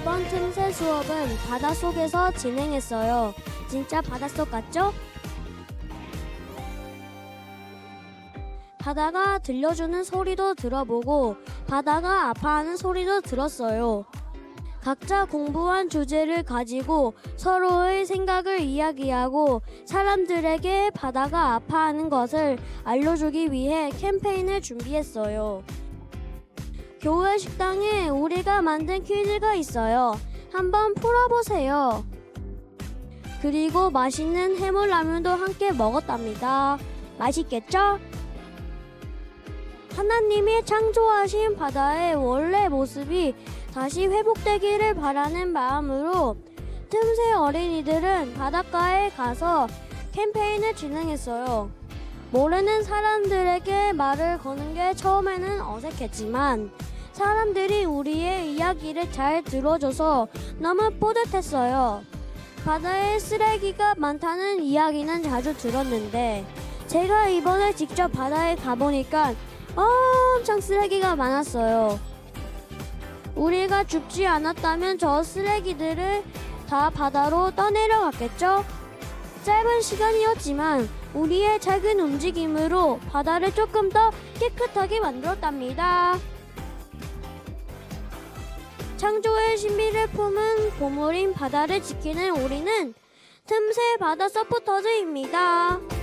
이번 틈새 수업은 바닷속에서 진행했어요. 진짜 바닷속 같죠? 바다가 들려주는 소리도 들어보고 바다가 아파하는 소리도 들었어요. 각자 공부한 주제를 가지고 서로의 생각을 이야기하고 사람들에게 바다가 아파하는 것을 알려주기 위해 캠페인을 준비했어요. 교회 식당에 우리가 만든 퀴즈가 있어요. 한번 풀어보세요. 그리고 맛있는 해물라면도 함께 먹었답니다. 맛있겠죠? 하나님이 창조하신 바다의 원래 모습이 다시 회복되기를 바라는 마음으로 틈새 어린이들은 바닷가에 가서 캠페인을 진행했어요. 모르는 사람들에게 말을 거는 게 처음에는 어색했지만 사람들이 우리의 이야기를 잘 들어줘서 너무 뿌듯했어요. 바다에 쓰레기가 많다는 이야기는 자주 들었는데 제가 이번에 직접 바다에 가보니까 엄청 쓰레기가 많았어요. 우리가 죽지 않았다면 저 쓰레기들을 다 바다로 떠내려갔겠죠? 짧은 시간이었지만 우리의 작은 움직임으로 바다를 조금 더 깨끗하게 만들었답니다. 창조의 신비를 품은 보물인 바다를 지키는 우리는 틈새 바다 서포터즈입니다.